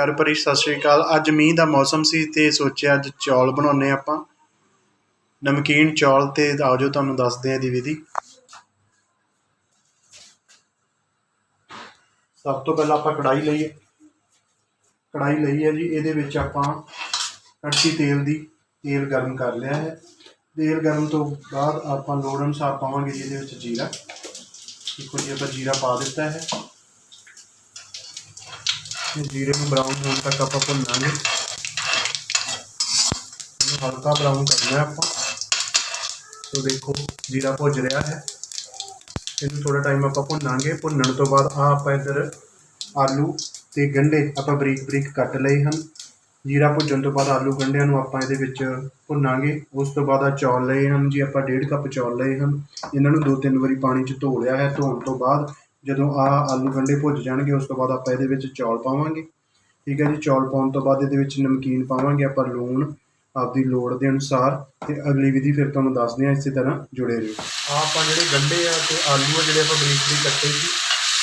ਪਿਆਰ ਭਰੀ ਸਤਿ ਸ਼੍ਰੀ ਅਕਾਲ। ਅੱਜ ਮੀਂਹ ਦਾ ਮੌਸਮ ਸੀ ਤੇ ਸੋਚਿਆ ਅੱਜ ਚੌਲ ਬਣਾਉਣੇ ਆਪਾਂ। ਨਮਕੀਨ ਚੌਲ ਤੇ ਆਓ ਜੋ, ਤੁਹਾਨੂੰ ਦੱਸਦੇ ਆ ਦੀ ਵਿਧੀ। ਸਭ ਤੋਂ ਪਹਿਲਾਂ ਆਪਾਂ ਕੜਾਈ ਲਈਏ। ਕੜਾਈ ਲਈ ਹੈ ਜੀ, ਇਹਦੇ ਵਿੱਚ ਆਪਾਂ ਕੜਛੀ ਤੇਲ ਦੀ, ਤੇਲ ਗਰਮ ਕਰ ਲਿਆ ਹੈ। ਤੇਲ ਗਰਮ ਤੋਂ ਬਾਅਦ ਆਪਾਂ ਲੋੜ ਅਨੁਸਾਰ ਪਾਵਾਂਗੇ ਜੀ ਇਹਦੇ ਵਿੱਚ ਜੀਰਾ। ਦੇਖੋ ਜੀ, ਆਪਾਂ ਜੀਰਾ ਪਾ ਦਿੱਤਾ ਹੈ। ਜੀਰੇ ਨੂੰ ਬਰਾਊਨ ਹੋਣ ਤੱਕ ਆਪਾਂ ਭੁੰਨਾਂਗੇ। ਇਹਨੂੰ ਹਲਕਾ ਬਰਾਊਨ ਕਰਨਾ ਹੈ ਆਪਾਂ। ਸੋ ਦੇਖੋ, ਜੀਰਾ ਭੁੱਜ ਰਿਹਾ ਹੈ। ਇਹਨੂੰ ਥੋੜਾ ਟਾਈਮ ਆਪਾਂ ਭੁੰਨਾਂਗੇ। ਭੁੰਨਣ ਤੋਂ ਬਾਅਦ ਆ ਆਪਾਂ ਇੱਧਰ ਆਲੂ ਤੇ ਗੰਢੇ ਆਪਾਂ ਬਰੀਕ ਬਰੀਕ ਕੱਟ ਲਏ ਹਨ। ਜੀਰਾ ਭੁੱਜਣ ਤੋਂ ਬਾਅਦ ਆਲੂ ਗੰਢਿਆਂ ਨੂੰ ਆਪਾਂ ਇਹਦੇ ਵਿੱਚ ਭੁੰਨਾਂਗੇ। ਉਸ ਤੋਂ ਬਾਅਦ ਆ ਚੌਲ ਲਏ ਹਨ ਜੀ, ਆਪਾਂ ਡੇਢ ਕੱਪ ਚੌਲ ਲਏ ਹਨ। ਇਹਨਾਂ ਨੂੰ ਦੋ ਤਿੰਨ ਵਾਰੀ ਪਾਣੀ 'ਚ ਧੋ ਲਿਆ ਹੈ। ਧੋਣ ਤੋਂ ਬਾਅਦ ਜਦੋਂ ਆ ਆਲੂ ਗੰਢੇ ਭੁੱਜ ਜਾਣਗੇ, ਉਸ ਤੋਂ ਬਾਅਦ ਆਪਾਂ ਇਹਦੇ ਵਿੱਚ ਚੌਲ ਪਾਵਾਂਗੇ। ਠੀਕ ਹੈ ਜੀ, ਚੌਲ ਪਾਉਣ ਤੋਂ ਬਾਅਦ ਇਹਦੇ ਵਿੱਚ ਨਮਕੀਨ ਪਾਵਾਂਗੇ ਆਪਾਂ, ਲੂਣ ਆਪਦੀ ਲੋੜ ਦੇ ਅਨੁਸਾਰ ਤੇ ਅਗਲੀ ਵਿਧੀ ਫਿਰ ਤੁਹਾਨੂੰ ਦੱਸਦੇ ਹਾਂ ਇਸੇ ਤਰ੍ਹਾਂ ਜੁੜੇ ਰਹੋ। ਆ ਆਪਾਂ ਜਿਹੜੇ ਗੰਢੇ ਆ ਤੇ ਆਲੂ ਆ ਜਿਹੜੇ ਆਪਾਂ ਬਰੀਕ ਬਰੀਕ ਕੱਟੇ ਸੀ,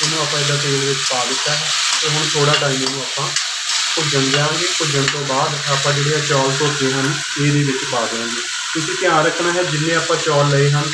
ਇਹਨੂੰ ਆਪਾਂ ਇਹਦਾ ਤੇਲ ਵਿੱਚ ਪਾ ਦਿੱਤਾ ਹੈ ਤੇ ਹੁਣ ਥੋੜਾ ਟਾਈਮ ਇਹਨੂੰ ਆਪਾਂ ਭੁੱਜਣ ਜਾਵਾਂਗੇ ਭੁੱਜਣ ਤੋਂ ਬਾਅਦ ਆਪਾਂ ਜਿਹੜੇ ਆ ਚੌਲ ਧੋਤੇ ਹਨ, ਇਹਦੇ ਵਿੱਚ ਪਾ ਦੇਵਾਂਗੇ ਤੁਸੀਂ ਧਿਆਨ ਰੱਖਣਾ ਹੈ, ਜਿੰਨੇ ਆਪਾਂ ਚੌਲ ਲਏ ਹਨ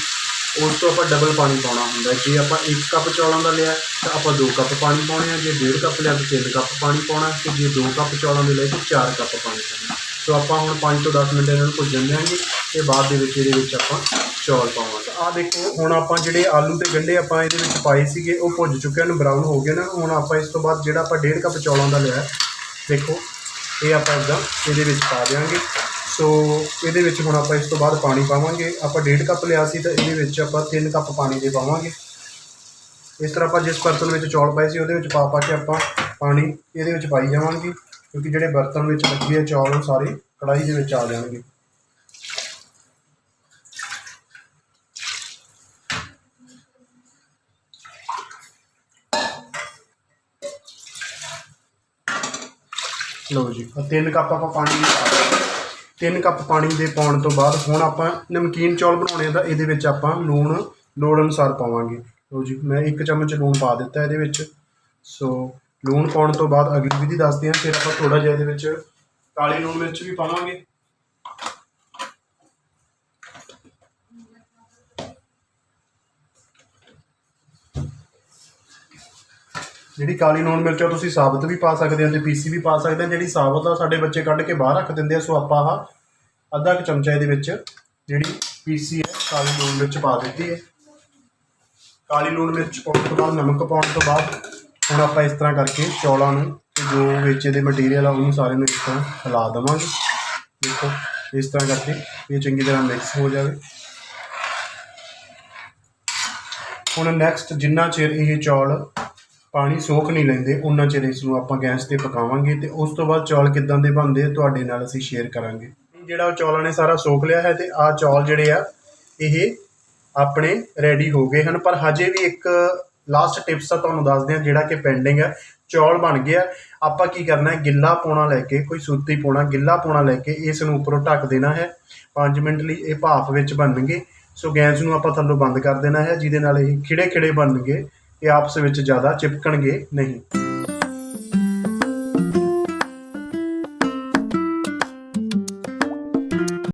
ਉਸ ਤੋਂ ਆਪਾਂ ਡਬਲ ਪਾਣੀ ਪਾਉਣਾ ਹੁੰਦਾ ਜੇ ਆਪਾਂ 1 ਕੱਪ ਚੌਲਾਂ ਦਾ ਲਿਆ, ਤਾਂ ਆਪਾਂ 2 ਕੱਪ ਪਾਣੀ ਪਾਉਣੇ ਆ। ਜੇ 1.5 ਕੱਪ ਲਿਆ, ਤਾਂ 3 ਕੱਪ ਪਾਣੀ ਪਾਉਣਾ ਤੇ ਜੇ 2 ਕੱਪ ਚੌਲਾਂ ਦੇ ਲਏ, ਤਾਂ 4 ਕੱਪ ਪਾਣੀ ਪਾਉਣਾ ਸੋ ਆਪਾਂ ਹੁਣ 5 ਤੋਂ 10 ਮਿੰਟ ਇਹਨਾਂ ਨੂੰ ਭੁੱਜਣ ਦੇਵਾਂਗੇ ਤੇ ਬਾਅਦ ਦੇ ਵਿੱਚ ਇਹਦੇ ਵਿੱਚ ਆਪਾਂ ਚੌਲ ਪਾਵਾਂਗੇ। ਆਹ ਦੇਖੋ, ਹੁਣ ਆਪਾਂ ਜਿਹੜੇ ਆਲੂ ਤੇ ਗੰਢੇ ਆਪਾਂ ਇਹਦੇ ਵਿੱਚ ਪਾਏ ਸੀਗੇ, ਉਹ ਭੁੱਜ ਚੁੱਕੇ ਹਨ ਬਰਾਊਨ ਹੋ ਗਏ ਨਾ। ਹੁਣ ਆਪਾਂ ਇਸ ਤੋਂ ਬਾਅਦ ਜਿਹੜਾ ਆਪਾਂ 1.5 ਕੱਪ ਚੌਲਾਂ ਦਾ ਲਿਆ ਦੇਖੋ, ਇਹ ਆਪਾਂ ਇਦਾਂ ਇਹਦੇ ਵਿੱਚ ਪਾ ਦਿਆਂਗੇ। ਸੋ ਇਹਦੇ ਵਿੱਚ ਹੁਣ ਆਪਾਂ ਇਸ ਤੋਂ ਬਾਅਦ ਪਾਣੀ ਪਾਵਾਂਗੇ। ਆਪਾਂ 1.5 ਕੱਪ ਲਿਆ ਸੀ ਤਾਂ ਇਹਦੇ ਵਿੱਚ ਆਪਾਂ 3 ਕੱਪ ਪਾਣੀ ਦੇ ਪਾਵਾਂਗੇ। ਇਸ ਤਰ੍ਹਾਂ ਆਪਾਂ ਜਿਸ ਬਰਤਨ ਵਿੱਚ ਚੌਲ ਪਾਏ ਸੀ ਉਹਦੇ ਵਿੱਚ ਪਾ ਪਾ ਕੇ ਆਪਾਂ ਪਾਣੀ ਇਹਦੇ ਵਿੱਚ ਪਾਈ ਜਾਵਾਂਗੇ ਕਿਉਂਕਿ ਜਿਹੜੇ ਬਰਤਨ ਵਿੱਚ ਲੱਗੇ ਆ ਚੌਲ ਉਹ ਸਾਰੇ ਕੜਾਈ ਦੇ ਵਿੱਚ ਆ ਜਾਣਗੇ। ਲਓ ਜੀ ਤਿੰਨ ਕੱਪ ਆਪਾਂ ਪਾਣੀ ਪਾ ਦਿੰਦੇ ਤਿੰਨ ਕੱਪ ਪਾਣੀ ਦੇ ਪਾਉਣ ਤੋਂ ਬਾਅਦ ਹੁਣ ਆਪਾਂ ਨਮਕੀਨ ਚੌਲ ਬਣਾਉਣੇ ਆ ਤਾਂ ਇਹਦੇ ਵਿੱਚ ਆਪਾਂ ਲੂਣ, ਲੋੜ ਅਨੁਸਾਰ ਪਾਵਾਂਗੇ। ਲੋ ਜੀ, ਮੈਂ ਇੱਕ ਚਮਚ ਲੂਣ ਪਾ ਦਿੱਤਾ ਇਹਦੇ ਵਿੱਚ। ਸੋ, ਲੂਣ ਪਾਉਣ ਤੋਂ ਬਾਅਦ ਅਗਲੀ ਵਿਧੀ ਦੱਸਦੇ ਹਾਂ, ਫਿਰ ਆਪਾਂ ਥੋੜਾ ਜਿਹਾ ਇਹਦੇ ਵਿੱਚ ਕਾਲੀ ਲੂਣ ਮਿਰਚ ਵੀ ਪਾਵਾਂਗੇ। ਜਿਹੜੀ ਕਾਲੀ ਲੂਣ ਮਿਰਚ ਆ ਤੁਸੀਂ ਸਾਬਤ ਵੀ ਪਾ ਸਕਦੇ ਆ ਤੇ ਪੀਸੀ ਵੀ ਪਾ ਸਕਦੇ ਆ ਜਿਹੜੀ ਸਾਬਤ ਆ, ਸਾਡੇ ਬੱਚੇ ਕੱਢ ਕੇ ਬਾਹਰ ਰੱਖ ਦਿੰਦੇ ਆ, ਸੋ ਆਪਾਂ ਆਹ ਅੱਧਾ ਕੁ ਚਮਚਾ ਇਹਦੇ ਵਿੱਚ ਜਿਹੜੀ ਪੀਸੀ ਹੈ, ਕਾਲੀ ਲੂਣ ਮਿਰਚ ਪਾ ਦਿੱਤੀ ਹੈ। ਕਾਲੀ ਲੂਣ ਮਿਰਚ ਪਾਉਣ ਤੋਂ ਬਾਅਦ, ਨਮਕ ਪਾਉਣ ਤੋਂ ਬਾਅਦ, ਹੁਣ ਆਪਾਂ ਇਸ ਤਰ੍ਹਾਂ ਕਰਕੇ ਚੌਲਾਂ ਨੂੰ ਤੇ ਜੋ ਵਿੱਚ ਦੇ ਮਟੀਰੀਅਲ ਆ, ਉਹਨੂੰ ਸਾਰੇ ਨੂੰ ਇਸ ਤਰ੍ਹਾਂ ਹਿਲਾ ਦੇਵਾਂਗੇ। ਦੇਖੋ, ਇਸ ਤਰ੍ਹਾਂ ਕਰਕੇ ਇਹ ਚੰਗੀ ਤਰ੍ਹਾਂ ਮਿਕਸ ਹੋ ਜਾਵੇ। ਹੁਣ ਨੈਕਸਟ ਜਿੰਨਾ ਚਿਰ ਇਹ ਚੌਲ ਪਾਣੀ ਸੋਖ ਨਹੀਂ ਲੈਂਦੇ, ਉਹਨਾਂ ਚਿਰ ਇਸ ਨੂੰ ਆਪਾਂ ਗੈਸ ਤੇ ਪਕਾਵਾਂਗੇ ਤੇ ਉਸ ਤੋਂ ਬਾਅਦ ਚੌਲ ਕਿੱਦਾਂ ਦੇ ਬਣਦੇ ਤੁਹਾਡੇ ਨਾਲ ਅਸੀਂ ਸ਼ੇਅਰ ਕਰਾਂਗੇ। ਜਿਹੜਾ ਉਹ ਚੌਲਾਂ ਨੇ ਸਾਰਾ ਸੋਖ ਲਿਆ ਹੈ ਤੇ ਆਹ ਚੌਲ ਜਿਹੜੇ ਆ, ਇਹ ਆਪਣੇ ਰੈਡੀ ਹੋ ਗਏ ਹਨ। ਪਰ ਹਜੇ ਵੀ ਇੱਕ ਲਾਸਟ ਟਿਪਸ ਆ ਤੁਹਾਨੂੰ ਦੱਸਦੇ ਆ ਜਿਹੜਾ ਕਿ ਪੈਂਡਿੰਗ ਹੈ ਚੌਲ ਬਣ ਗਿਆ ਆਪਾਂ ਕੀ ਕਰਨਾ ਹੈ, ਗਿੱਲਾ ਪੋਣਾ ਲੈ ਕੇ, ਕੋਈ ਸੂਤੀ ਪੋਣਾ, ਗਿੱਲਾ ਪੋਣਾ ਲੈ ਕੇ ਇਸ ਨੂੰ ਉੱਪਰੋਂ ਢੱਕ ਦੇਣਾ ਹੈ। 5 ਮਿੰਟ ਲਈ ਇਹ ਭਾਫ ਵਿੱਚ ਬਣਨਗੇ। ਸੋ ਗੈਸ ਨੂੰ ਆਪਾਂ ਥੱਲੋਂ ਬੰਦ ਕਰ ਦੇਣਾ ਹੈ, ਜਿਹਦੇ ਨਾਲ ਇਹ ਖਿੜੇ ਖਿੜੇ ਬਣਨਗੇ। ਇਹ ਆਪਸ ਵਿੱਚ ਜ਼ਿਆਦਾ ਚਿਪਕਣਗੇ ਨਹੀਂ।